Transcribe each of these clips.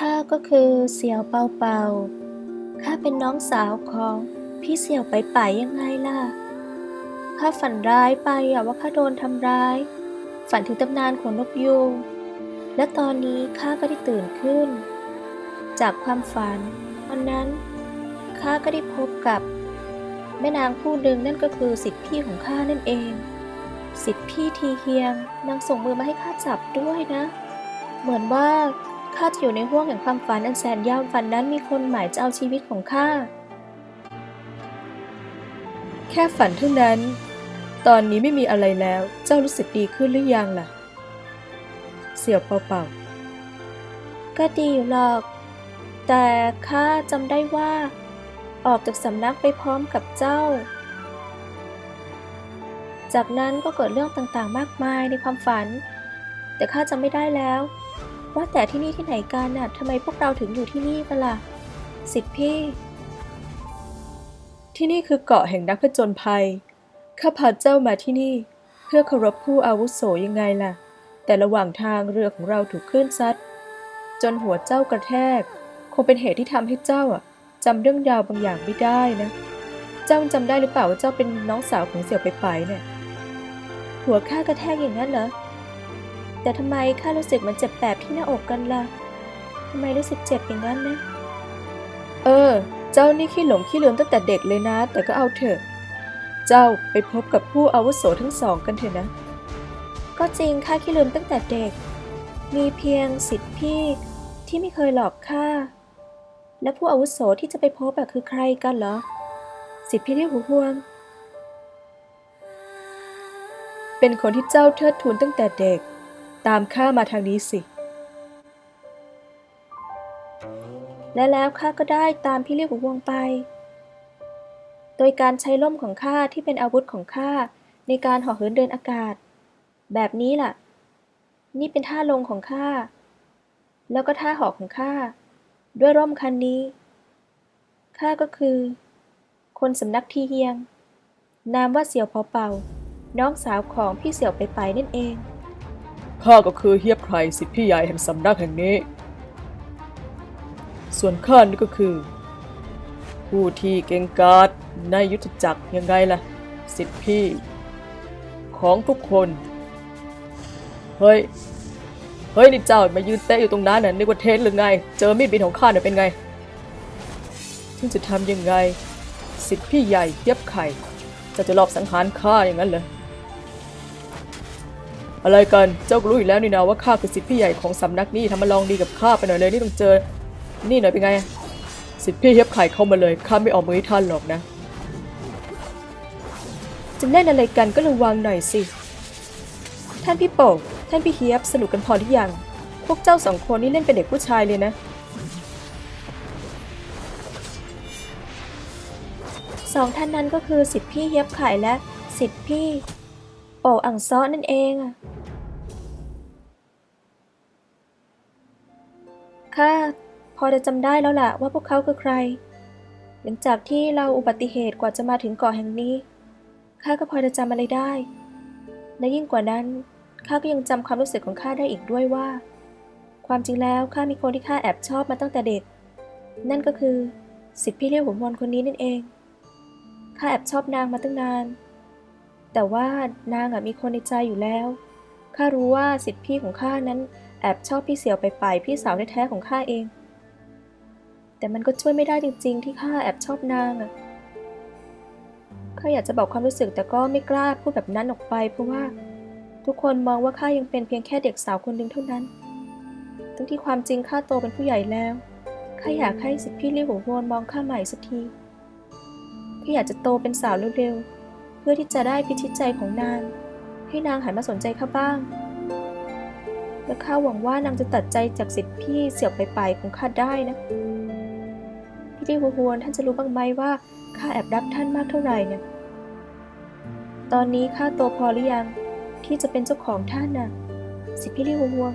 ข้าก็คือเสี่ยวเปาเปาข้าเป็นน้องสาวของพี่เสี่ยวไปไปยังไงล่ะ ข้าฝันร้ายไปอะว่าข้าโดนทำร้าย ฝันถึงตำนานของนกยูงและตอนนี้ข้าก็ได้ตื่นขึ้น จากความฝันวันนั้นข้าก็ได้พบกับ แม่นางผู้หนึ่งนั่นก็คือสิทธิพี่ของข้านั่นเอง สิทธิพี่ทีเฮียงนางส่งมือมาให้ข้าจับด้วยนะ เหมือนว่า ข้าจะอยู่ในห้วงแห่งความฝันอันแสนยาวฝันนั้นมีคนหมายจะเอาชีวิตของข้า แค่ฝันเท่านั้น ตอนนี้ไม่มีอะไรแล้ว เจ้ารู้สึกดีขึ้นหรือยังล่ะ เสี่ยวเป่าเป่าก็ดีอยู่หรอก แต่ข้าจำได้ว่า ออกจากสำนักไปพร้อมกับเจ้า จากนั้นก็เกิดเรื่องต่างๆ มากมายในความฝัน แต่ข้าจำไม่ได้แล้ว ว่าแต่ที่นี่ที่ไหนกันน่ะทำไมพวกเราถึงอยู่ที่นี่กันล่ะ สิทธิพี่ ที่นี่คือเกาะแห่งนักผจญภัย ข้าพาเจ้ามาที่นี่ เพื่อเคารพผู้อาวุโสยังไงล่ะ แต่ระหว่างทางเรือของเราถูกคลื่นซัด จนหัวเจ้ากระแทก คงเป็นเหตุที่ทำให้เจ้าอะจำเรื่องราวบางอย่างไม่ได้นะ เจ้าจำได้หรือเปล่าว่าเจ้าเป็นน้องสาวของเสี่ยวไปไปเนี่ย หัวข้ากระแทกอย่างนั้นเหรอ แต่ทำไมข้ารู้สึกเหมันเจ็บแปบที่หน้าอกกันล่ะทำไมรู้สึกเจ็บอย่างนั้นนะเออ เจ้านี่ขี้หลงขี้ลืมตั้งแต่เด็กเลยนะ แต่ก็เอาเถอะ เจ้าไปพบกับผู้อาวุโสทั้งสองกันเถอะนะ ก็จริงข้าขี้ลืมตั้งแต่เด็ก มีเพียงสิทธิพี่ที่ไม่เคยหลอกข้าและผู้อาวุโสที่จะไปพบอะคือใครกันเหรอ สิทธิพี่ที่หูหวง เป็นคนที่เจ้าเทิดทูนตั้งแต่เด็ก ตามข้ามาทางนี้สิ และแล้วข้าก็ได้ตามพี่เลี้ยหูหวงไป โดยการใช้ล่มของข้าที่เป็นอาวุธของข้าในการห่อเหินเดินอากาศ แบบนี้ล่ะ นี่เป็นท่าลงของข้า แล้วก็ท่าหอกของข้า ด้วยร่มคันนี้ ข้าก็คือ คนสำนักทีเฮียง นามว่าเสี่ยวเปาเป่า น้องสาวของพี่เสี่ยวไปไปนั่นเอง ข้าก็คือเฮียบไพรสิทธิพี่ใหญ่แห่งสำนักแห่งนี้ ส่วนข้านี่ก็คือ ผู้ที่เก่งกาจในยุทธจักรยังไงล่ะ สิทธิพี่ ของทุกคน เฮ้ย เฮ้ยนี่เจ้ามายืนเตะอยู่ตรงนั้นน่ะนึกว่าเทนหรือไง เจอมีดบินของข้าน่ะเป็นไงท่านจะทำยังไง สิทธิพี่ใหญ่เฮียบไข่จะจะลอบสังหารข้าอย่างนั้นเหรอ อะไรกัน เจ้าก็รู้อยู่แล้วนี่นะว่าข้าคือสิทธิพี่ใหญ่ของสำนักนี้ทำมาลองดีกับข้าไปหน่อยเลยนี่ต้องเจอ นี่หน่อยเป็นไง สิทธิพี่เฮียบไข่เข้ามาเลยข้าไม่ออกมือให้ท่านหรอกนะ จะเล่นอะไรกันก็ระวังหน่อยสิ ท่านพี่โป่งท่านพี่เฮียบสนุกกันพอหรือยัง พวกเจ้าสองคนนี่เล่นเป็นเด็กผู้ชายเลยนะ สองท่านนั้นก็คือสิทธิพี่เฮียบไข่และสิทธิพี่โป่อังซ้อนั่นเองอะ ข้าพอจะจำได้แล้วล่ะว่าพวกเขาคือใคร หลังจากที่เราอุบัติเหตุกว่าจะมาถึงเกาะแห่งนี้ข้าก็พอจะจำอะไรได้ และยิ่งกว่านั้นข้าก็ยังจำความรู้สึกของข้าได้อีกด้วยว่า ความจริงแล้วข้ามีคนที่ข้าแอบชอบมาตั้งแต่เด็ก นั่นก็คือสิทธิพี่เลี้ยวหัวมนคนนี้นั่นเองข้าแอบชอบนางมาตั้งนาน แต่ว่านางมีคนในใจอยู่แล้วข้ารู้ว่าสิทธิพี่ของข้านั้น แอบชอบพี่เสี่ยวไปไปพี่สาวแท้ๆของข้าเอง แต่มันก็ช่วยไม่ได้จริง ๆ ที่ข้าแอบชอบนางอะข้าอยากจะบอกความรู้สึกแต่ก็ไม่กล้าพูดแบบนั้นออกไป เพราะว่า ทุกคนมองว่าข้ายังเป็นเพียงแค่เด็กสาวคนหนึ่งเท่านั้น ทั้งที่ความจริงข้าโตเป็นผู้ใหญ่แล้วข้าอยากให้สิทธิพี่ลี่หัววนมองข้าใหม่สักทีข้าอยากจะโตเป็นสาวเร็วๆเพื่อที่จะได้พิชิตใจของนาง ให้นางหันมาสนใจข้าบ้าง และข้าหวังว่านางจะตัดใจจากสิทธิพี่เสี่ยวไปไปของข้าได้นะพี่ลี่หัวโวนท่านจะรู้บ้างไหมว่าข้าแอบรักท่านมากเท่าไหร่เนี่ยตอนนี้ข้าโตพอหรือยังที่จะเป็นเจ้าของท่านน่ะสิทธิพี่ลี่หัวโวน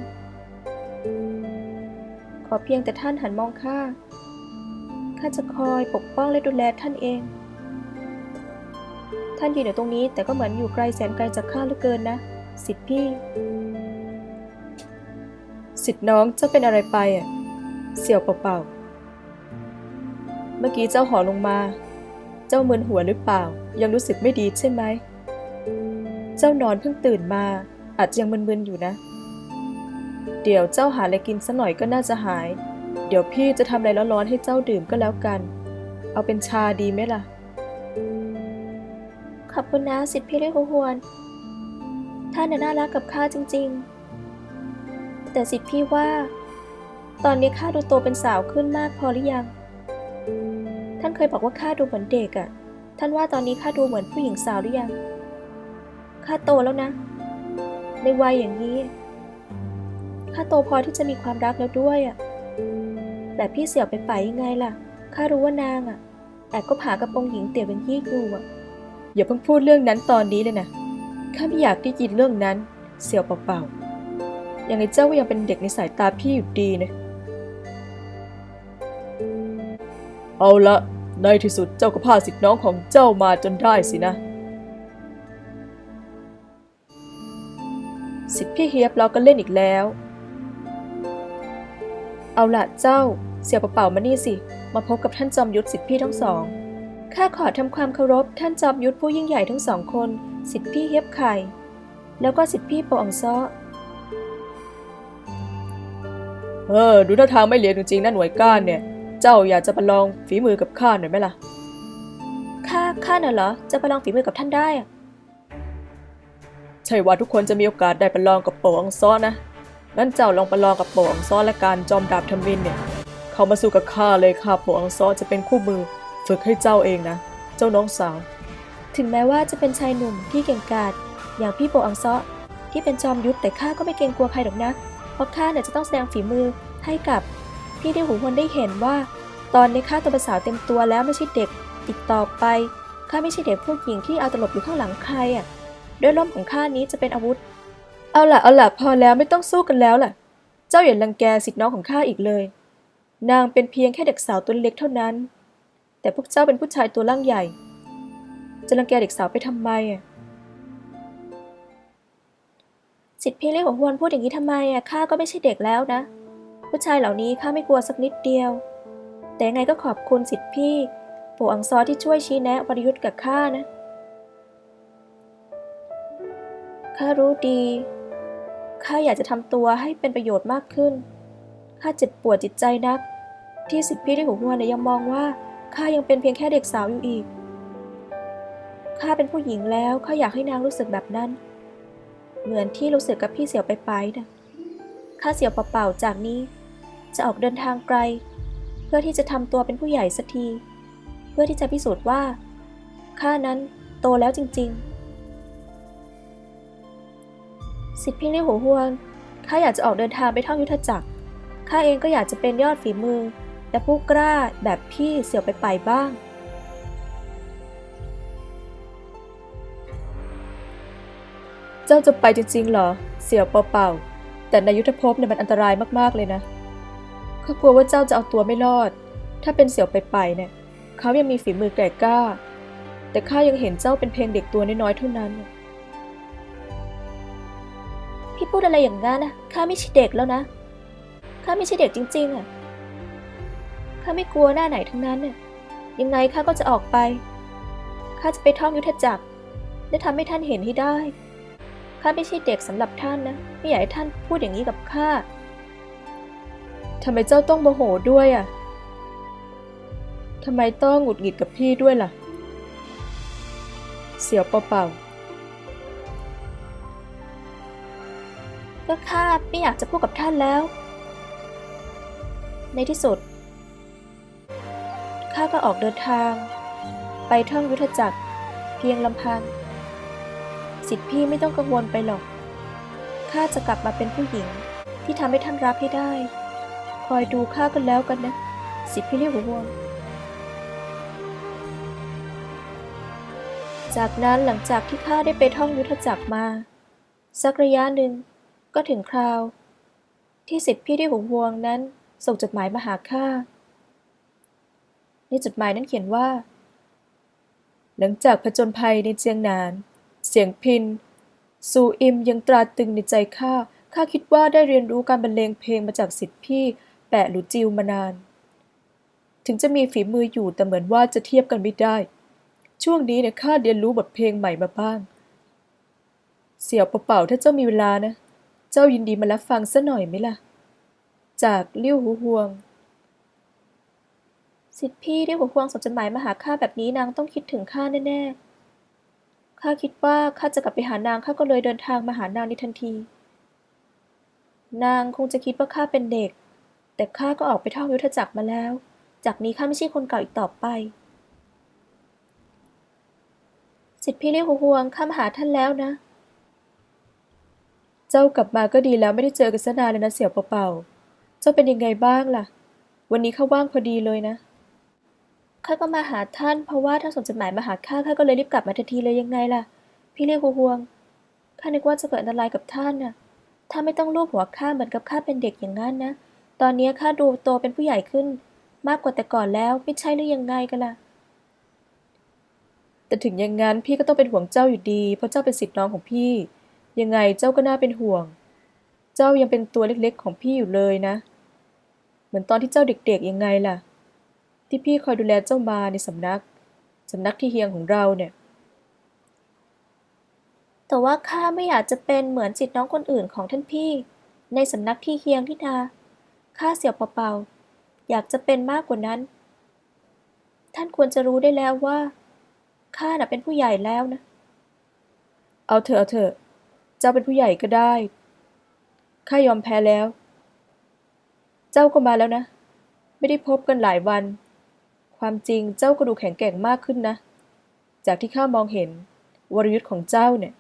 ขอเพียงแต่ท่านหันมองข้าข้าจะคอยปกป้องและดูแลท่านเอง ท่านยืนอยู่ตรงนี้แต่ก็เหมือนอยู่ไกลแสนไกลจากข้าเหลือเกินนะ สิทธิพี่ สิทธิ์น้องเจ้าเป็นอะไรไปอะ เสี่ยวเป่าๆ เมื่อกี้เจ้าหอลงมา เจ้ามึนหัวหรือเปล่า ยังรู้สึกไม่ดีใช่ไหม เจ้านอนเพิ่งตื่นมา อาจจะยังมึนๆอยู่นะ เดี๋ยวเจ้าหาอะไรกินสักหน่อยก็น่าจะหาย เดี๋ยวพี่จะทำอะไรร้อนๆให้เจ้าดื่มก็แล้วกัน เอาเป็นชาดีไหมล่ะ ขอบคุณนะสิทธิพี่เรียกหวน ท่านน่ะน่ารักกับข้าจริง ๆ แต่สิทธิพี่ว่า ตอนนี้ข้าดูโตเป็นสาวขึ้นมากพอหรือยัง ท่านเคยบอกว่าข้าดูเหมือนเด็กอะ่ะ ท่านว่าตอนนี้ข้าดูเหมือนผู้หญิงสาวหรือยัง ข้าโตแล้วนะ ในวัยอย่างนี้ ข้าโตพอที่จะมีความรักแล้วด้วยอะ่ะ แต่พี่เสี่ยวไปไปยังไงล่ะ ข้ารู้ว่านางอะแอบก็ผากับองค์หญิงเตี่ยเป็นยี่อยู่อะ อย่าเพิ่งพูดเรื่องนั้นตอนนี้เลยนะ ข้าไม่อยากได้ยินเรื่องนั้น เสี่ยวเปล่าๆ ยังไงเจ้าก็ยังเป็นเด็กในสายตาพี่อยู่ดีนะ เอาละ ในที่สุดเจ้าก็พาสิทธิน้องของเจ้ามาจนได้สินะ สิทธิพี่เฮียบเราก็เล่นอีกแล้ว เอาละเจ้า เสี่ยวเปล่ามานี่สิ มาพบกับท่านจอมยุทธสิทธิพี่ทั้งสอง ข้าขอทำความเคารพท่านจอมยุทธผู้ยิ่งใหญ่ทั้งสองคน สิทธิพี่เฮียบไข่ แล้วก็สิทธิพี่โปองซ้อ เออ ดูท่าทางไม่เหลียวจริงๆนะหน่วยก้านเนี่ย เจ้าอยากจะประลองฝีมือกับข้าหน่อยไหมล่ะ ข้า ข้าน่ะเหรอ จะประลองฝีมือกับท่านได้อะใช่ว่าทุกคนจะมีโอกาสได้ประลองกับโปอองซ้อนะ งั้นเจ้าลองประลองกับโปอองซ้อและการจอมดาบทมินเนี่ย เข้ามาสู้กับข้าเลยข้าโปอองซ้อจะเป็นคู่มือ ฝึกให้เจ้าเองนะ เจ้าน้องสาว ถึงแม้ว่าจะเป็นชายหนุ่มที่เก่งกาจอย่างพี่โปอังซ้อที่เป็นจอมยุทธแต่ข้าก็ไม่เกรงกลัวใครหรอกนะเพ ราะข้าเนี่ยจะต้องแสดงฝีมือให้กับพี่ได้หูฮวนได้เห็นว่า ตอนนี้ข้าตัวเป็นสาวเต็มตัวแล้วไม่ใช่เด็กอีกต่อไปข้าไม่ใช่เด็กผู้หญิงที่เอาตลบอยู่ข้างหลังใครอะด้วยล่มของข้านี้จะเป็นอาวุธ เอาล่ะเอาล่ะพอแล้วไม่ต้องสู้กันแล้วล่ะ เจ้าอย่ารังแกสิทธิน้องของข้าอีกเลย นางเป็นเพียงแค่เด็กสาวตัวเล็กเท่านั้น แต่พวกเจ้าเป็นผู้ชายตัวร่างใหญ่ จะรังแกเด็กสาวไปทำไมอะ สิทธิพี่เรียกของฮวนพูดอย่างนี้ทำไมอะข้าก็ไม่ใช่เด็กแล้วนะ ผู้ชายเหล่านี้ข้าไม่กลัวสักนิดเดียว แต่ไงก็ขอบคุณสิทธิพี่โปอังซอที่ช่วยชี้แนะวรยุทธ์กับข้านะข้ารู้ดีข้าอยากจะทำตัวให้เป็นประโยชน์มากขึ้นข้าเจ็บปวดจิตใจนัก ที่สิทธิพี่ที่หูฮวนเนี่ยยังมองว่าข้ายังเป็นเพียงแค่เด็กสาวอยู่อีกข้าเป็นผู้หญิงแล้วข้าอยากให้นางรู้สึกแบบนั้น เหมือนที่รู้สึกกับพี่เสี่ยวไปไปนะข้าเสี่ยวเปล่าๆจากนี้ จะออกเดินทางไกล เพื่อที่จะทำตัวเป็นผู้ใหญ่สักที เพื่อที่จะพิสูจน์ว่าข้านั้นโตแล้วจริง ๆ สิทธิพี่เลี่ยหัวหวนข้าอยากจะออกเดินทางไปท่องยุทธจักรข้าเองก็อยากจะเป็นยอดฝีมือ และผู้กล้าแบบพี่เสี่ยวไปไปบ้าง เจ้าจะไปจริงๆ เหรอ เสี่ยวเป่าๆแต่ในยุทธภพเนี่ยมันอันตรายมากๆเลยนะข้ากลัวว่าเจ้าจะเอาตัวไม่รอด ถ้าเป็นเสี่ยวไปไปเนี่ยเขายังมีฝีมือแก่กล้า แต่ข้ายังเห็นเจ้าเป็นเพียงเด็กตัวน้อยๆเท่านั้น พี่พูดอะไรอย่างนั้นนะข้าไม่ใช่เด็กแล้วนะข้าไม่ใช่เด็กจริง ๆอะข้าไม่กลัวหน้าไหนทั้งนั้นน่ะยังไงข้าก็จะออกไปข้าจะไปท่องยุทธจักรและทำให้ท่านเห็นให้ได้ ข้าไม่ใช่เด็กสำหรับท่านนะ ไม่อยากให้ท่านพูดอย่างนี้กับข้าทำไมเจ้าต้องโมโหด้วยอะทำไมต้องหงุดหงิดกับพี่ด้วยล่ะ เสียวเปล่าก็ข้าไม่อยากจะพูดกับท่านแล้ว ในที่สุดข้าก็ออกเดินทาง ไปท่องยุทธจักร เพียงลำพัง สิทธิ์พี่ไม่ต้องกังวลไปหรอก ข้าจะกลับมาเป็นผู้หญิงที่ทำให้ท่านรักให้ได้ คอยดูข้ากันแล้วกันนะ สิทธิ์พี่เรียกหัววงจากนั้นหลังจากที่ข้าได้ไปท่องยุทธจักรมา สักระยะหนึ่งก็ถึงคราว ที่สิทธิ์พี่ที่หัววงนั้น ส่งจดหมายมาหาข้าในจดหมายนั้นเขียนว่า หลังจากผจญภัยในเจียงนาน เสียงพินซูอิมยังตราตรึงในใจข้า ข้าคิดว่าได้เรียนรู้การบรรเลงเพลงมาจากสิทธิพี่ แปะหรือจิวมานาน ถึงจะมีฝีมืออยู่แต่เหมือนว่าจะเทียบกันไม่ได้ ช่วงนี้เนี่ยข้าเรียนรู้บทเพลงใหม่มาบ้าง เสี่ยวเป่าๆถ้าเจ้ามีเวลานะ เจ้ายินดีมารับฟังซะหน่อยไหมล่ะ จากลิ้วหูฮวง สิทธิพี่ที่หัวพวงส่งจดหมายมาหาข้าแบบนี้นางต้องคิดถึงข้าแน่ๆ ข้าคิดว่าข้าจะกลับไปหานางข้าก็เลยเดินทางมาหานางในทันที นางคงจะคิดว่าข้าเป็นเด็ก แต่ข้าก็ออกไปท่องยุทธจักรมาแล้ว จากนี้ข้าไม่ใช่คนเก่าอีกต่อไปสิทธิพี่เรียกหัวพวงข้ามาหาท่านแล้วนะ เจ้ากลับมาก็ดีแล้วไม่ได้เจอกันซะนานเลยนะเสี่ยวเป่าๆเจ้าเป็นยังไงบ้างล่ะ วันนี้ข้าว่างพอดีเลยนะ ข้าก็มาหาท่านเพราะว่าท่านส่งจดหมายมาหาข้าข้าก็เลยรีบกลับมาทันทีเลยยังไงล่ะ พี่เรียกหัวห่วงข้านึกว่าจะเกิดอันตรายกับท่านน่ะถ้าไม่ต้องลูบหัวข้าเหมือนกับข้าเป็นเด็กอย่างนั้นนะ ตอนนี้ข้าดูโตเป็นผู้ใหญ่ขึ้น มากกว่าแต่ก่อนแล้วไม่ใช่หรือยังไงกันล่ะ แต่ถึงอย่างนั้นพี่ก็ต้องเป็นห่วงเจ้าอยู่ดี เพราะเจ้าเป็นสิทธิ์น้องของพี่ ยังไงเจ้าก็น่าเป็นห่วง เจ้ายังเป็นตัวเล็กๆของพี่อยู่เลยนะ เหมือนตอนที่เจ้าเด็กๆยังไงล่ะ ที่พี่คอยดูแลเจ้ามาในสำนัก สำนักที่เฮียงของเราเนี่ย แต่ว่าข้าไม่อยากจะเป็นเหมือนจิตน้องคนอื่นของท่านพี่ ในสำนักที่เฮียงที่นาข้าเสียวเปล่าๆอยากจะเป็นมากกว่านั้น ท่านควรจะรู้ได้แล้วว่าข้าน่ะเป็นผู้ใหญ่แล้วนะ เอาเถอะเอาเถอะ เจ้าเป็นผู้ใหญ่ก็ได้ ข้ายอมแพ้แล้ว เจ้าก็มาแล้วนะ ไม่ได้พบกันหลายวัน ความจริงเจ้าก็ดูแข็งแกร่งมากขึ้นนะ จากที่ข้ามองเห็น วรยุทธ์ของเจ้าเนี่ย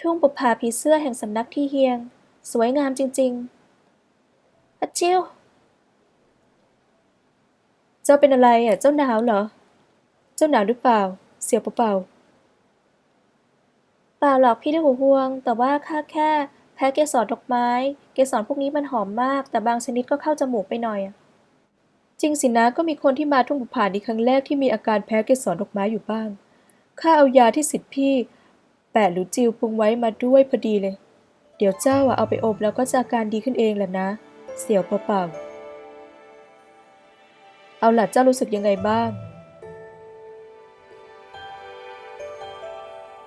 ทุ่งบุปผาผีเสื้อแห่งสำนักที่เฮียง สวยงามจริงๆฮัจชิวเจ้าเป็นอะไรอะ เจ้าหนาวเหรอ เจ้าหนาวหรือเปล่า เสียวเปล่าเปล่าหรอกพี่ได้หูห่วง แต่ว่าข้าแค่แพ้เกสรดอกไม้ เกสรพวกนี้มันหอมมาก แต่บางชนิดก็เข้าจมูกไปหน่อยอะ จริงสินะก็มีคนที่มาทุ่งบุปผานี้ครั้งแรกที่มีอาการแพ้เกสรดอกไม้อยู่บ้าง ข้าเอายาที่สิทธิ์พี่แปะหรือจิวปรุงไว้มาด้วยพอดีเลย เดี๋ยวเจ้าอะเอาไปอบแล้วก็จะอาการดีขึ้นเองแหละนะ เสียวเปล่าๆเอาล่ะเจ้ารู้สึกยังไงบ้าง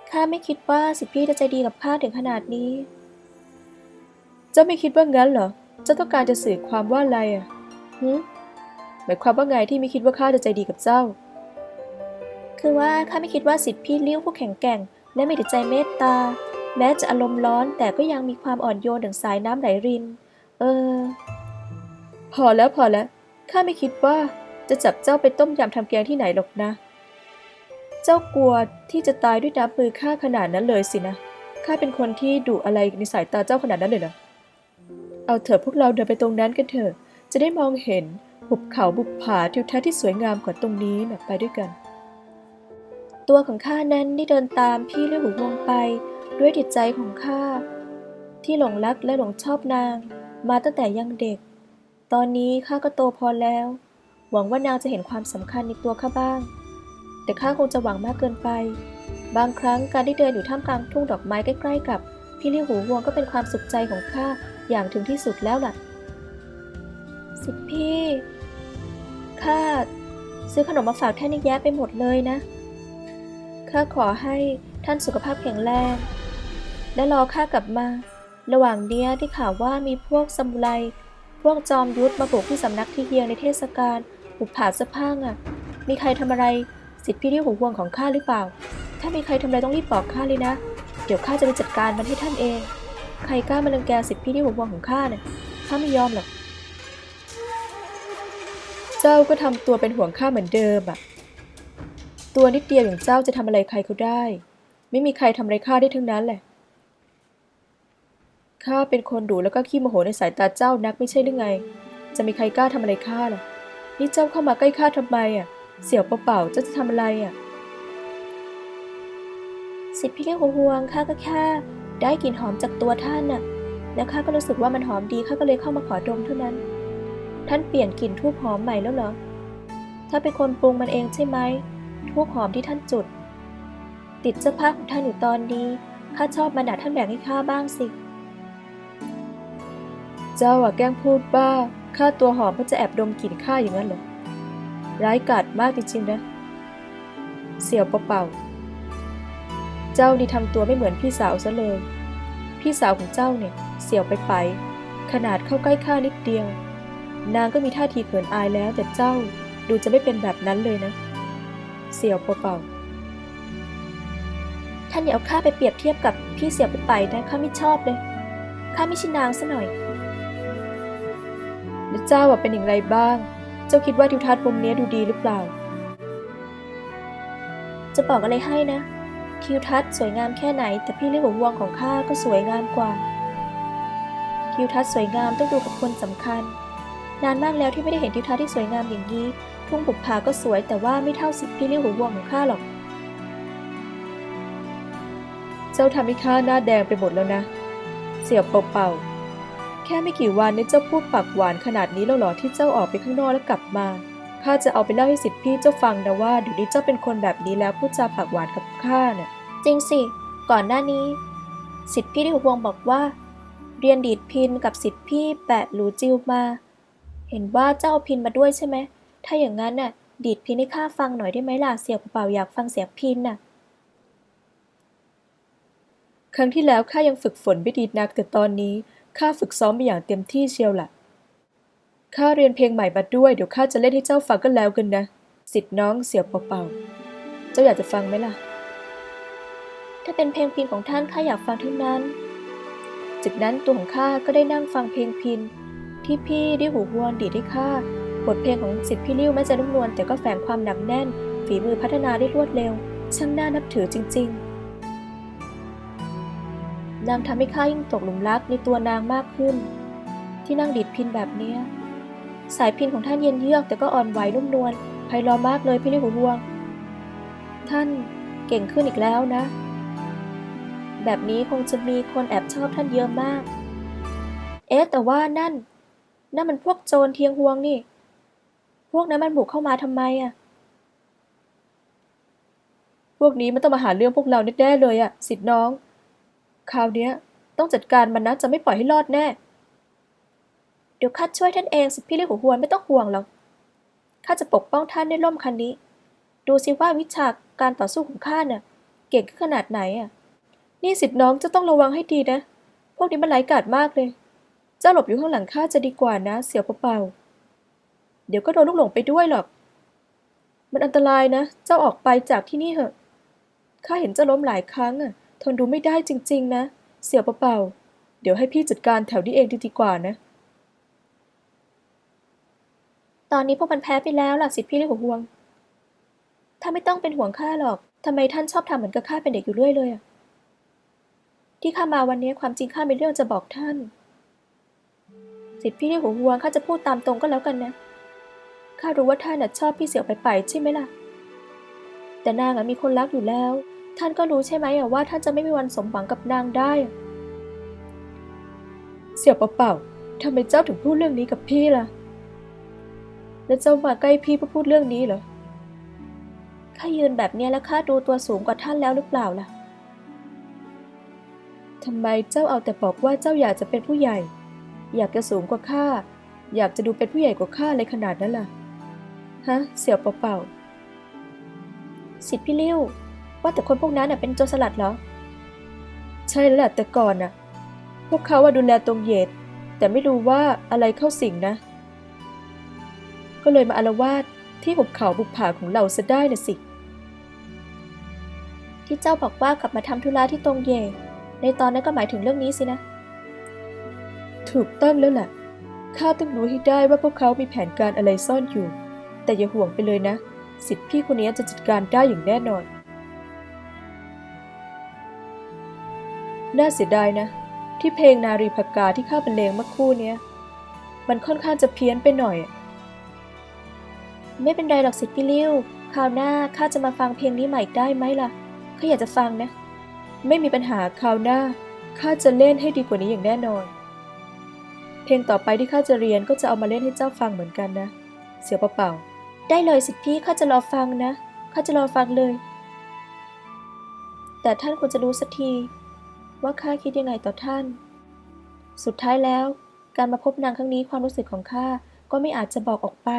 ข้าไม่คิดว่าสิทธิ์พี่จะใจดีกับข้าถึงขนาดนี้ เจ้าไม่คิดว่างั้นเหรอ เจ้าต้องการจะสื่อความว่าอะไรอะหืม หมายความว่าไงที่ไม่คิดว่าข้าจะใจดีกับเจ้า คือว่าข้าไม่คิดว่าสิทธิพี่เลี้ยวผู้แข็งแกร่ง และมีแต่ใจเมตตา แม้จะอารมณ์ร้อนแต่ก็ยังมีความอ่อนโยนดังสายน้ำไหลริน เออ พอแล้วพอแล้วข้าไม่คิดว่าจะจับเจ้าไปต้มยำทำแกงที่ไหนหรอกนะ เจ้ากลัวที่จะตายด้วยน้ำมือข้าขนาดนั้นเลยสินะข้าเป็นคนที่ดุอะไรในสายตาเจ้าขนาดนั้นเลยเหรอเอาเถอะพวกเราเดินไปตรงนั้นกันเถอะ จะได้มองเห็น หุบเขาบุบผาทิวทัศน์ที่สวยงามกว่าตรงนี้นะไปด้วยกัน ตัวของข้านั้นได้เดินตามพี่เลี้ยวหูวงไป ด้วยจิตใจของข้าที่หลงรักและหลงชอบนาง มาตั้งแต่ยังเด็ก ตอนนี้ข้าก็โตพอแล้ว หวังว่านางจะเห็นความสำคัญในตัวข้าบ้าง แต่ข้าคงจะหวังมากเกินไป บางครั้งการได้เดินอยู่ท่ามกลางทุ่งดอกไม้ใกล้ๆกับพี่เลี้ยวหูวงก็เป็นความสุขใจของข้าอย่างถึงที่สุดแล้วล่ะ สิทธิพี่ ข้าซื้อขนมมาฝากท่านแยะไปหมดเลยนะ ข้าขอให้ท่านสุขภาพแข็งแรง และรอข้ากลับมา ระหว่างเนี้ยที่ข่าวว่ามีพวกซามูไร พวกจอมยุทธมาบุกที่สำนักที่เฮียงในเทศกาลบุกผาสะพังอะ มีใครทำอะไรสิทธิพี่ที่หูห่วงของข้าหรือเปล่า ถ้ามีใครทำอะไรต้องรีบบอกข้าเลยนะ เดี๋ยวข้าจะไปจัดการมันให้ท่านเอง ใครกล้ามารังแกสิทธิพี่ที่หูห่วงของข้าเนี่ยข้าไม่ยอมหรอก จ้าก็ทำตัวเป็นห่วงข้าเหมือนเดิมอะตัวนิดเดียวอย่างเจ้าจะทำอะไรใครเขาได้ ไม่มีใครทำอะไรข้าได้ทั้งนั้นแหละ ข้าเป็นคนดุแล้วก็ขี้โมโหในสายตาเจ้านักไม่ใช่หรือไง จะมีใครกล้าทำอะไรข้าล่ะ นี่เจ้าเข้ามาใกล้ข้าทำไมอะเสี่ยวเปล่าๆเจ้าจะทำอะไรอะสิทธิ์พี่เลี้ยงห่วงข้าก็แค่ได้กลิ่นหอมจากตัวท่านน่ะ แล้วข้าก็รู้สึกว่ามันหอมดีข้าก็เลยเข้ามาขอดมเท่านั้น ท่านเปลี่ยนกลิ่นทูบหอมใหม่แล้วเหรอถ้าเป็นคนปรุงมันเองใช่ไหมทูบหอมที่ท่านจุด ติดเสื้อผ้าของท่านอยู่ตอนนี้ข้าชอบมันอะท่านแบ่งให้ข้าบ้างสิ เจ้าอะแกล้งพูดบ้าข้าตัวหอมเพื่อจะแอบดมกลิ่นข้าอย่างนั้นเหรอร้ายกาจมากจริงๆนะเสี่ยวเปล่าๆเจ้านี่ทำตัวไม่เหมือนพี่สาวซะเลย พี่สาวของเจ้าเนี่ยเสี่ยวไปไปขนาดเข้าใกล้ข้านิดเดียว นางก็มีท่าทีเขินอายแล้วแต่เจ้าดูจะไม่เป็นแบบนั้นเลยนะ เสี่ยวเปล่า ท่านอย่าเอาข้าไปเปรียบเทียบกับพี่เสี่ยวไปไปนะข้าไม่ชอบเลย ข้าไม่ใช่นางซะหน่อย แล้วเจ้าอะเป็นอย่างไรบ้าง เจ้าคิดว่าทิวทัศน์มุมนี้ดูดีหรือเปล่า จะบอกอะไรให้นะ ทิวทัศน์สวยงามแค่ไหน แต่พี่เลี้ยงหัววงของข้าก็สวยงามกว่า ทิวทัศน์สวยงามต้องดูกับคนสำคัญ นานมากแล้วที่ไม่ได้เห็นทิวทัศน์ที่สวยงามอย่างนี้ ทุ่งบุปผาก็สวยแต่ว่าไม่เท่าสิพี่เลี้ยงหัววงของข้าหรอก เจ้าทำให้ข้าหน้าแดงไปหมดแล้วนะ เสียวเป่าๆ แค่ไม่กี่วันนี้เจ้าพูดปากหวานขนาดนี้แล้วหรอที่เจ้าออกไปข้างนอกแล้วกลับมา ข้าจะเอาไปเล่าให้สิทธิพี่เจ้าฟังนะว่าเดี๋ยวนี้เจ้าเป็นคนแบบนี้แล้วพูดจาปากหวานกับข้าเน่ะ จริงสิ ก่อนหน้านี้ สิทธิพี่ที่ววงบอกว่า เรียนดีดพินกับสิทธิพี่แปะหลูจิวมา ห็นว่าเจ้าเอาพินมาด้วยใช่ไหม ถ้าอย่างนั้นน่ะ ดีดพินให้ข้าฟังหน่อยได้ไหมล่ะ เสียเปล่าอยากฟังเสียงพินน่ะ ครั้งที่แล้วข้ายังฝึกฝนไม่ดีนักแต่ตอนนี้ข้าฝึกซ้อมไปอย่างเต็มที่เชียวล่ะ ข้าเรียนเพลงใหม่มาด้วย เดี๋ยวข้าจะเล่นให้เจ้าฟังก็แล้วกันนะ สิทธิ์น้องเสียเปล่าๆ เจ้าอยากจะฟังไหมล่ะ ถ้าเป็นเพลงพินของท่านข้าอยากฟังทั้งนั้น จากนั้นตัวของข้าก็ได้นั่งฟังเพลงพิน ที่พี่ได้หูหวนดีดให้ข้าบทเพลงของสิทธิพี่ลิ้วแม้จะนุ่มนวลแต่ก็แฝงความหนักแน่น ฝีมือพัฒนาได้รวดเร็ว ช่างน่านับถือจริง ๆ นางทำให้ข้ายิ่งตกหลุมรักในตัวนางมากขึ้น ที่นั่งดีดพินแบบเนี้ยสายพินของท่านเย็นเยือกแต่ก็อ่อนไหวนุ่มนวลไพเราะมากเลยพี่ลิ้วหูหวงท่านเก่งขึ้นอีกแล้วนะ แบบนี้คงจะมีคนแอบชอบท่านเยอะมาก เอ๊ะแต่ว่านั่น นั่นมันพวกโจรเทียงฮวงนี่ พวกนั้นมันบุกเข้ามาทำไมอะพวกนี้มันต้องมาหาเรื่องพวกเราแน่ๆเลยอะสิทธิ์น้อง คราวเนี้ยต้องจัดการมันนะจะไม่ปล่อยให้รอดแน่ เดี๋ยวข้าช่วยท่านเองสิพี่เลี้ยหัวหวนไม่ต้องห่วงหรอกข้าจะปกป้องท่านในร่มคันนี้ ดูสิว่าวิชาการต่อสู้ของข้าน่ะเก่งขึ้นขนาดไหนอะนี่สิทธิ์น้องจะต้องระวังให้ดีนะ พวกนี้มันไร้กาจมากเลย เจ้าหลบอยู่ข้างหลังข้าจะดีกว่านะ เสียวเปล่าๆเดี๋ยวก็โดนลูกหลงไปด้วยหรอก มันอันตรายนะ เจ้าออกไปจากที่นี่เถอะ ข้าเห็นเจ้าล้มหลายครั้งอะ ทนดูไม่ได้จริง ๆ นะ เสียวเปล่าๆเดี๋ยวให้พี่จัดการแถวนี้เองดีกว่านะ ตอนนี้พวกมันแพ้ไปแล้วล่ะสิพี่เลี้ยหัวห่วง ถ้าไม่ต้องเป็นห่วงข้าหรอกทำไมท่านชอบทำเหมือนกับข้าเป็นเด็กอยู่เรื่อยเลยอะที่ข้ามาวันนี้ความจริงข้ามีเรื่องจะบอกท่านิทพี่เลี้หัวห่วงข้าจะพูดตามตรงก็แล้วกันนะข้ารู้ว่าท่านน่ะชอบพี่เสี่ยวไปไปใช่ไหมล่ะ แต่นางอะมีคนรักอยู่แล้ว ท่านก็รู้ใช่ไหมอะว่าท่านจะไม่มีวันสมหวังกับนางได้ เสี่ยวเปล่าๆทำไมเจ้าถึงพูดเรื่องนี้กับพี่ล่ะ แล้วเจ้ามาใกล้พี่เพื่อพูดเรื่องนี้เหรอข้ายืนแบบนี้แล้วข้าดูตัวสูงกว่าท่านแล้วหรือเปล่าล่ะทำไมเจ้าเอาแต่บอกว่าเจ้าอยากจะเป็นผู้ใหญ่ อยากจะสูงกว่าข้า อยากจะดูเป็นผู้ใหญ่กว่าข้าเลยขนาดนั้นล่ะ ฮะ เสี่ยวเป่าๆสิทธิพี่เลิ้ยว ว่าแต่คนพวกนั้นเป็นโจรสลัดเหรอ ใช่แล้วแหละแต่ก่อนน่ะ พวกเขาว่าดูแลตรงเหยดแต่ไม่รู้ว่าอะไรเข้าสิงนะ ก็เลยมาอารวาสที่หุบเขาบุกผาของเราซะได้น่ะสิ ที่เจ้าบอกว่ากลับมาทำธุระที่ตรงเยในตอนนั้นก็หมายถึงเรื่องนี้สินะ ถูกต้องแล้วล่ะ ข้าต้องรู้ให้ได้ว่าพวกเขามีแผนการอะไรซ่อนอยู่ แต่อย่าห่วงไปเลยนะ สิทธิพี่คนนี้จะจัดการได้อย่างแน่นอน น่าเสียดายนะ ที่เพลงนารีพกาที่ข้าบรรเลงเมื่อคู่เนี้ย มันค่อนข้างจะเพี้ยนไปหน่อย ไม่เป็นไรหรอกสิทธิพี่ลิ้วคราวหน้าข้าจะมาฟังเพลงนี้ใหม่ได้ไหมล่ะข้าอยากจะฟังนะ ไม่มีปัญหาคราวหน้าข้าจะเล่นให้ดีกว่านี้อย่างแน่นอน เพลงต่อไปที่ข้าจะเรียนก็จะเอามาเล่นให้เจ้าฟังเหมือนกันนะ เสียวเปล่าๆได้เลยสิทธิพี่ข้าจะรอฟังนะข้าจะรอฟังเลย แต่ท่านควรจะรู้สักที ว่าข้าคิดยังไงต่อท่าน สุดท้ายแล้ว การมาพบนางครั้งนี้ความรู้สึกของข้าก็ไม่อาจจะบอกออกไป